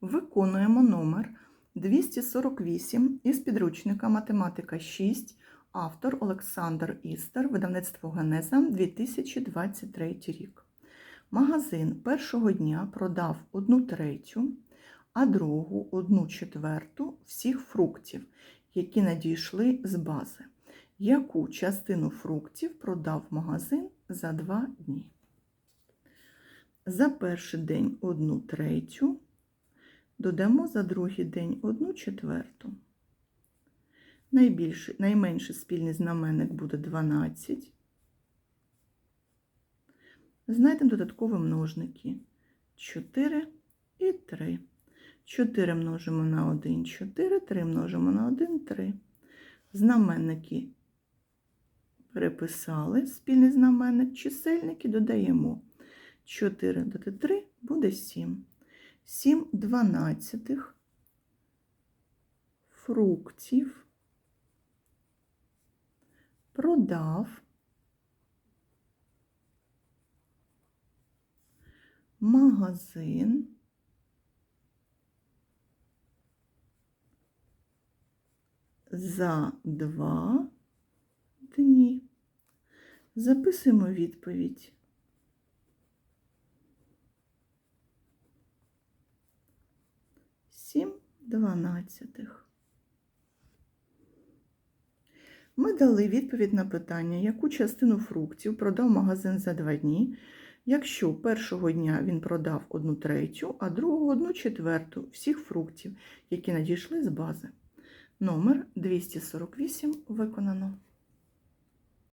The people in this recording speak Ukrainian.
Виконуємо номер 248 із підручника Математика 6, автор Олександр Істер, видавництво Генеза 2023 рік. Магазин першого дня продав одну третю, а другу одну четверту всіх фруктів, які надійшли з бази. Яку частину фруктів продав магазин за два дні? За перший день одну третю, додамо за другий день одну четверту. Найбільший, найменший спільний знаменник буде 12. Знайдемо додаткові множники 4 і 3. 4 множимо на 1, 4, 3 множимо на 1, 3. Знаменники переписали спільний знаменник, чисельники додаємо. 4 додати 3 буде 7. 7 дванадцятих фруктів продав магазин за два дні. Записуємо відповідь. Дванадцятих. Ми дали відповідь на питання, яку частину фруктів продав магазин за два дні, якщо першого дня він продав одну третю, а другого одну четверту всіх фруктів, які надійшли з бази. Номер 248 виконано.